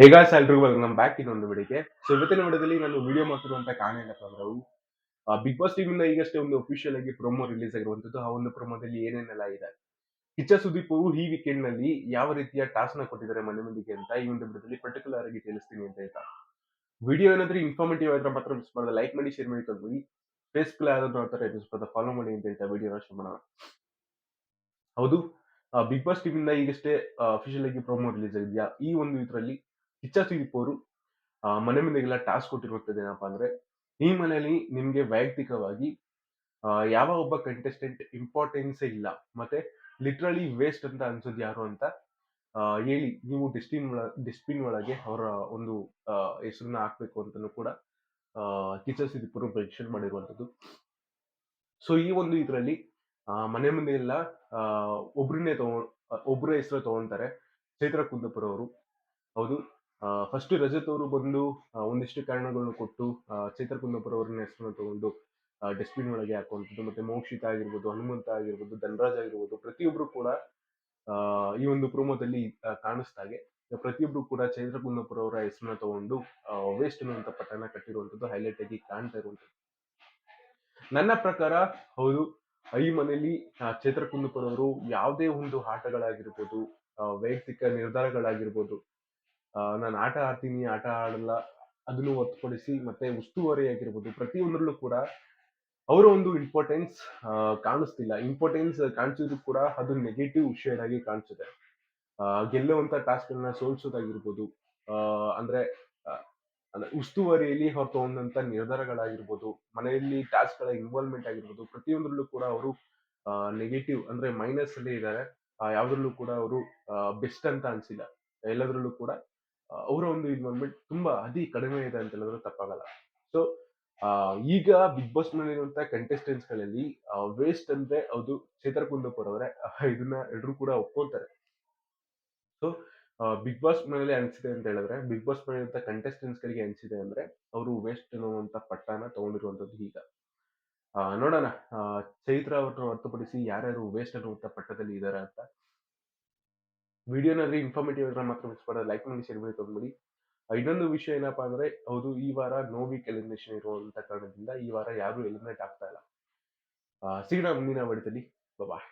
ಹೇಗ ಎಲ್ರಿಗೂ ನಮ್ಮ ಬ್ಯಾಕ್ ಇನ್ನೊಂದು ವಿಡಿಯೋಗೆ. ಸೊ ಇವತ್ತಿನ ವಿಡಿಯೋದಲ್ಲಿ ನಾನು ವಿಡಿಯೋ ಮಾಡ್ತಿರುವಂತ ಕಾರಣ ಏನಪ್ಪ ಅಂದ್ರೆ ಬಿಗ್ ಬಾಸ್ ಟೀಮ್ ಇಂದ ಈಗಷ್ಟೇ ಒಂದು ಅಫಿಷಿಯಲ್ ಆಗಿ ಪ್ರೊಮೋ ರಿಲೀಸ್ ಆಗಿರುವಂತದ್ದು, ಆ ಒಂದು ಪ್ರೊಮೋದಲ್ಲಿ ಏನೇನೆಲ್ಲ ಇದೆ. ಕಿಚ್ಚ ಸುದೀಪ್ ಅವರು ಈ ವೀಕೆಂಡ್ನಲ್ಲಿ ಯಾವ ರೀತಿಯ ಟಾಸ್ಕ್ನ ಕೊಟ್ಟಿದ್ದಾರೆ ಮನೆ ಮಂದಿಗೆ ಅಂತ ಈ ಒಂದು ವಿಡಿಯೋದಲ್ಲಿ ಪರ್ಟಿಕ್ಯುಲರ್ ಆಗಿ ತಿಳಿಸ್ತೀನಿ ಅಂತ ಹೇಳ್ತಾ. ವಿಡಿಯೋ ಏನಾದ್ರೂ ಇನ್ಫಾರ್ಮೇಟಿವ್ ಆದ್ರೆ ಮಾತ್ರ ಮಿಸ್ ಲೈಕ್ ಮಾಡಿ ಶೇರ್ ಮಾಡಿ, ತಗೊಳ್ಳಿ. ಫೇಸ್ಬುಕ್ ಯಾವ್ದಾದ್ರು ನೋಡ್ತಾರೆ ಮಿಸ್ ಫಾಲೋ ಮಾಡಿ ಅಂತ ಹೇಳ್ತಾ ವಿಡಿಯೋನ ಶುರು ಮಾಡೋಣ. ಹೌದು ಬಿಗ್ ಬಾಸ್ ಟೀಮ್ ಇಂದ ಈಗಷ್ಟೇ ಅಫಿಷಿಯಲ್ ಆಗಿ ಪ್ರೊಮೋ ರಿಲೀಸ್ ಆಗಿದೆಯಾ? ಈ ಒಂದು ಇದರಲ್ಲಿ ಕಿಚ್ಚ ಸುದೀಪ್ ಅವರು ಮನೆ ಮಂದಿಗೆಲ್ಲ ಟಾಸ್ಕ್ ಕೊಟ್ಟಿರುವಂಥದ್ದು ಏನಪ್ಪಾ ಅಂದ್ರೆ, ಈ ಮನೆಯಲ್ಲಿ ನಿಮ್ಗೆ ವೈಯಕ್ತಿಕವಾಗಿ ಯಾವ ಒಬ್ಬ ಕಂಟೆಸ್ಟೆಂಟ್ ಇಂಪಾರ್ಟೆನ್ಸ್ ಇಲ್ಲ, ಮತ್ತೆ ಲಿಟ್ರಲಿ ವೇಸ್ಟ್ ಅಂತ ಅನ್ಸೋದು ಯಾರು ಅಂತ ಹೇಳಿ, ನೀವು ಡಿಸ್ಟಿನ್ ಡಿಸ್ಪಿನ್ ಒಳಗೆ ಅವರ ಒಂದು ಹೆಸರನ್ನ ಹಾಕ್ಬೇಕು ಅಂತಲೂ ಕೂಡ ಕಿಚ್ಚ ಸುದೀಪ್ ಅವರು ಮೆನ್ಷನ್ ಮಾಡಿರುವಂತದ್ದು ಸೊ ಈ ಒಂದು ಇದರಲ್ಲಿ ಮನೆ ಮುಂದೆ ಎಲ್ಲ ಒಬ್ರನ್ನೇ ತಗೊಂಡ್ ಒಬ್ಬರ ಹೆಸರು ತಗೊಂತಾರೆ ಚೈತ್ರ ಕುಂದಪುರ ಅವರು ಹೌದು. ಫಸ್ಟ್ ರಜತ್ ಅವರು ಬಂದು ಒಂದಿಷ್ಟು ಕಾರಣಗಳನ್ನು ಕೊಟ್ಟು ಚೇತರ್ ಕುಂದಪ್ಪರ್ ಅವ್ರನ್ನ ಹೆಸರನ್ನ ತಗೊಂಡು ಡಸ್ಟ್ಬಿನ್ ಒಳಗೆ ಹಾಕುವಂಥದ್ದು ಮತ್ತೆ ಮೋಕ್ಷಿತ ಆಗಿರ್ಬೋದು, ಹನುಮಂತ ಆಗಿರ್ಬೋದು, ಧನರಾಜ್ ಆಗಿರ್ಬೋದು, ಪ್ರತಿಯೊಬ್ರು ಕೂಡ ಈ ಒಂದು ಪ್ರೋಮೋದಲ್ಲಿ ಕಾಣಿಸ್ತಾಗೆ ಪ್ರತಿಯೊಬ್ರು ಕೂಡ ಚೈತ್ರ ಕುಂದಪುರ ಅವರ ಹೆಸರನ್ನ ತಗೊಂಡು ವೇಸ್ಟ್ ಅನ್ನುವಂಥ ಪಟ್ಟಣ ಕಟ್ಟಿರುವಂಥದ್ದು ಹೈಲೈಟ್ ಆಗಿ ಕಾಣ್ತಾ ಇರುವಂಥದ್ದು. ನನ್ನ ಪ್ರಕಾರ, ಹೌದು, ಈ ಮನೆಯಲ್ಲಿ ಚೈತ್ರ ಕುಂದಪುರ ಅವರು ಯಾವುದೇ ಒಂದು ಆಟಗಳಾಗಿರ್ಬೋದು ವೈಯಕ್ತಿಕ ನಿರ್ಧಾರಗಳಾಗಿರ್ಬೋದು ನಾನು ಆಟ ಆಡ್ತೀನಿ, ಆಟ ಆಡಲ್ಲ, ಅದನ್ನು ಹೊರತುಪಡಿಸಿ ಮತ್ತೆ ಉಸ್ತುವಾರಿ ಆಗಿರ್ಬೋದು, ಪ್ರತಿಯೊಂದರಲ್ಲೂ ಕೂಡ ಅವರ ಒಂದು ಇಂಪಾರ್ಟೆನ್ಸ್ ಕಾಣಿಸ್ತಿಲ್ಲ. ಇಂಪಾರ್ಟೆನ್ಸ್ ಕಾಣಿಸಿದ್ರು ಕೂಡ ಅದು ನೆಗೆಟಿವ್ ಶೇಡ್ ಆಗಿ ಕಾಣಿಸುತ್ತೆ. ಗೆಲ್ಲುವಂತ ಟಾಸ್ಕ್ ಗಳನ್ನ ಸೋಲ್ಸೋದಾಗಿರ್ಬೋದು ಅಂದ್ರೆ ಉಸ್ತುವಾರಿಯಲ್ಲಿ ಅವ್ರು ತಗೊಂಡಂತ ನಿರ್ಧಾರಗಳಾಗಿರ್ಬೋದು, ಮನೆಯಲ್ಲಿ ಟಾಸ್ಕ್ಗಳ ಇನ್ವಾಲ್ವ್ಮೆಂಟ್ ಆಗಿರ್ಬೋದು, ಪ್ರತಿಯೊಂದರಲ್ಲೂ ಕೂಡ ಅವರು ನೆಗೆಟಿವ್ ಅಂದ್ರೆ ಮೈನಸ್ ಅಲ್ಲೇ ಇದ್ದಾರೆ ಯಾವ್ದ್ರಲ್ಲೂ ಕೂಡ ಅವರು ಬೆಸ್ಟ್ ಅಂತ ಅನ್ಸಿಲ್ಲ. ಎಲ್ಲದರಲ್ಲೂ ಕೂಡ ಅವರ ಒಂದು ಇನ್ವಾಲ್ವ್ಮೆಂಟ್ ತುಂಬಾ ಅತಿ ಕಡಿಮೆ ಇದೆ ಅಂತ ಹೇಳಿದ್ರೆ ತಪ್ಪಾಗಲ್ಲ. ಸೊ ಈಗ ಬಿಗ್ ಬಾಸ್ ನಲ್ಲಿರುವಂತಹ ಕಂಟೆಸ್ಟೆಂಟ್ಸ್ಗಳಲ್ಲಿ ವೇಸ್ಟ್ ಅಂದ್ರೆ ಅದು ಚೇತರ್ ಕುಂದಪುರ್ ಅವರೇ ಇದನ್ನ ಎಲ್ಲರೂ ಕೂಡ ಒಪ್ಕೊಂತಾರೆ. ಸೊ ಬಿಗ್ ಬಾಸ್ ಮನೇಲಿ ಅನ್ಸಿದೆ ಅಂತ ಹೇಳಿದ್ರೆ ಬಿಗ್ ಬಾಸ್ ಮನೆಯಂತ ಕಂಟೆಸ್ಟೆಂಟ್ಸ್ ಗಳಿಗೆ ಅನ್ಸಿದೆ ಅಂದ್ರೆ, ಅವರು ವೇಸ್ಟ್ ಅನ್ನುವಂತ ಪಟ್ಟನ ತಗೊಂಡಿರುವಂತದ್ದು ಈಗ. ನೋಡೋಣ ಚೈತ್ರ ಅವ್ರನ್ನ ಹೊರತುಪಡಿಸಿ ಯಾರ್ಯಾರು ವೇಸ್ಟ್ ಅನ್ನುವಂತ ಪಟ್ಟದಲ್ಲಿ ಇದ್ದಾರೆ ಅಂತ. ವಿಡಿಯೋನಲ್ಲಿ ಇನ್ಫಾರ್ಮೇಟಿವ್ ಇದ್ರೆ ಮಾತ್ರ ಮಿಸ್ ಮಾಡೋದು ಲೈಕ್ ಮಾಡಿ ಶೇರ್ ಮಾಡಿ. ತಗೊಂಡ್ಬಿಡಿ ಇನ್ನೊಂದು ವಿಷಯ ಏನಪ್ಪಾ ಅಂದ್ರೆ, ಹೌದು, ಈ ವಾರ ನೋ ವೀಕ್ ಎಲಿಮಿನೇಷನ್ ಇರುವಂತ ಕಾರಣದಿಂದ ಈ ವಾರ ಯಾರು ಎಲಿಮಿನೇಟ್ ಆಗ್ತಾ ಇಲ್ಲ. ಸಿಗೋಣ ಮುಂದಿನ ಬಡಿತಲ್ಲಿ ಬಾಯ್